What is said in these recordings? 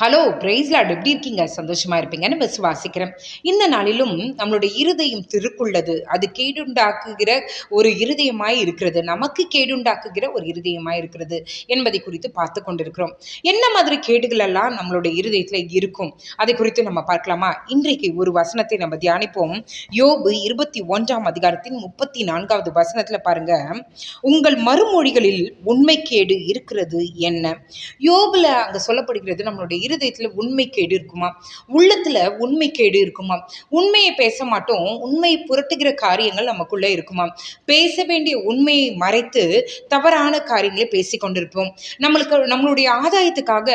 Hello பிரைஸ்லாட் எப்படி இருக்கீங்க? சந்தோஷமா இருப்பீங்கன்னு விசுவாசிக்கிறேன் இந்த நாளிலும் நம்மளுடைய இருதயம் திருக்குள்ளது. அது கேடுண்டாக்குகிற ஒரு இருதயமாய் இருக்கிறது. நமக்கு கேடுண்டாக்குகிற ஒரு இருதயமாய் இருக்கிறது என்பதை குறித்து பார்த்து கொண்டிருக்கிறோம். என்ன மாதிரி கேடுகள் எல்லாம் நம்மளுடைய இருதயத்தில் இருக்கும்? அதை குறித்து நம்ம பார்க்கலாமா? இன்றைக்கு ஒரு வசனத்தை நம்ம தியானிப்போம். யோபு இருபத்தி ஒன்றாம் அதிகாரத்தின் முப்பத்தி நான்காவது வசனத்தில் பாருங்க. உங்கள் மறுமொழிகளில் உண்மை கேடு இருக்கிறது என்ன? யோபுல அங்கே சொல்லப்படுகிறது நம்மளுடைய இருதயத்தில் உண்மை கேடு இருக்குமா? உள்ளத்தில் உண்மை கேடு இருக்குமா? உண்மையை பேச மாட்டோம். உண்மையை புரட்டுகிற காரியங்கள் நமக்குள்ளே இருக்குமா? பேச வேண்டிய உண்மையை மறைத்து தவறான காரியங்களை பேசிக்கொண்டிருப்போம் நம்மளுக்கு நம்மளுடைய ஆதாயத்துக்காக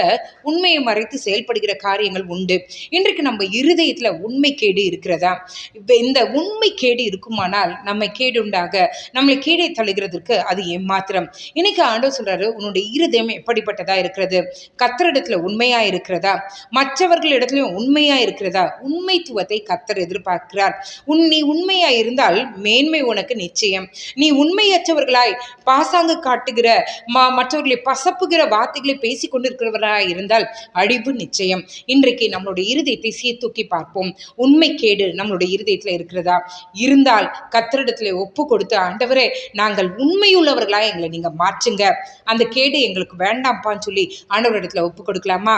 உண்மையை மறைத்து செயல்படுகிற காரியங்கள் உண்டு. இன்றைக்கு நம்ம இருதயத்தில் உண்மை கேடு இருக்கிறதா? இப்போ இந்த உண்மை கேடு இருக்குமானால் நம்ம கேடு உண்டாக நம்மளை கீழே தழுகிறதுக்கு அது ஏமாத்திரம். இன்னைக்கு ஆண்டவர் சொல்றாரு உன்னுடைய இருதயம் எப்படிப்பட்டதா இருக்கிறது? கத்தரிடத்துல உண்மையா இருக்கிறதா? மற்றவர்கள் இடத்துலையும் உண்மையா இருக்கிறதா? உண்மைத்துவத்தை கத்தர் எதிர்பார்க்கிறார். உன் நீ உண்மையா இருந்தால் மேன்மை உனக்கு நிச்சயம். நீ உண்மையற்றவர்களாய் பாசாங்கு காட்டுகிற மற்றவர்களை பசப்புகிற வார்த்தைகளை பேசி கொண்டிருக்கிறவராய் இருந்தால் அழிவு நிச்சயம். இன்றைக்கு நம்மளுடைய இருதயத்தை சீர்தூக்கி பார்ப்போம். உண்மை கேடு நம்மளுடைய இருதயத்துல இருக்கிறதா? இருந்தால் கத்தரிடத்துல ஒப்பு கொடுத்து ஆண்டவரே நாங்கள் உண்மையுள்ளவர்களாய் எங்களை நீங்க மாற்றுங்க. அந்த கேடு எங்களுக்கு வேண்டாம்ப்பான்னு சொல்லி ஆண்டவரிடத்துல ஒப்பு கொடுக்கலாமா?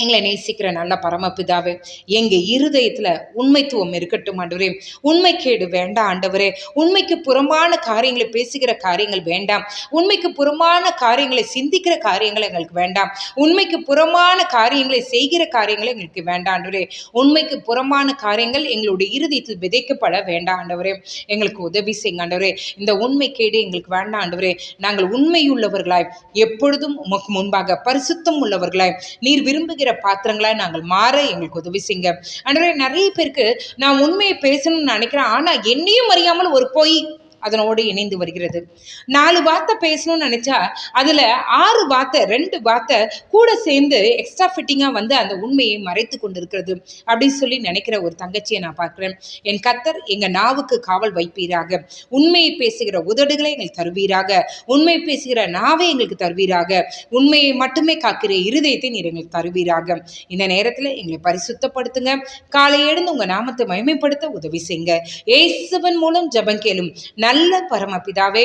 எங்களை நேசிக்கிற நல்ல பரமபிதாவே எங்கள் இருதயத்தில் உண்மைத்துவம் இருக்கட்டும் ஆண்டவரே. உண்மைக்கேடு வேண்டாம் ஆண்டவரே. உண்மைக்கு புறமான காரியங்களை பேசுகிற காரியங்கள் வேண்டாம். உண்மைக்கு புறமான காரியங்களை சிந்திக்கிற காரியங்கள் எங்களுக்கு வேண்டாம். உண்மைக்கு புறமான காரியங்களை செய்கிற காரியங்கள் எங்களுக்கு வேண்டாம் ஆண்டவரே. உண்மைக்கு புறமான காரியங்கள் எங்களுடைய இருதயத்தில் விதைக்கப்பட வேண்டாம் ஆண்டவரே. எங்களுக்கு உதவி செய்யுங்க ஆண்டவரே. இந்த உண்மைக்கேடு எங்களுக்கு வேண்டாம் ஆண்டவரே. நாங்கள் உண்மையுள்ளவர்களாய் எப்பொழுதும் உமக்கு முன்பாக பரிசுத்தம் உள்ளவர்களாய். நீர் விரும்புகிற பாத்திரங்களாக நாங்கள் மாற எங்களுக்கு உதவி செய்யுங்க. அன்றே நிறைய பேருக்கு நான் உண்மையை பேசணும்னு நினைக்கிறேன். ஆனால் என்னையும் அறியாமல் ஒரு பொய் அதனோடு இணைந்து வருகிறது. நாலு வார்த்தை பேசணும்னு நினச்சா அதில் ஆறு வார்த்தை ரெண்டு வார்த்தை கூட சேர்ந்து எக்ஸ்ட்ரா ஃபிட்டிங்காக வந்து அந்த உண்மையை மறைத்து கொண்டு இருக்கிறது அப்படின்னு சொல்லி நினைக்கிற ஒரு தங்கச்சியை நான் பார்க்குறேன். என் கத்தர் எங்கள் நாவுக்கு காவல் வைப்பீராக. உண்மையை பேசுகிற உதடுகளை எங்களுக்கு தருவீராக. உண்மை பேசுகிற நாவை எங்களுக்கு தருவீராக. உண்மையை மட்டுமே காக்கிற இருதயத்தை நீர் எங்களுக்கு தருவீராக. இந்த நேரத்தில் எங்களை பரிசுத்தப்படுத்துங்க. காலை எழுந்து உங்கள் நாமத்தை மயமைப்படுத்த உதவி செய்யுங்க. ஏசுவன் மூலம் ஜபம் கேளும். நல்ல பரமபிதாவே.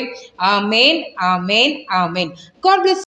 ஆமேன் ஆமேன் ஆமேன். God plus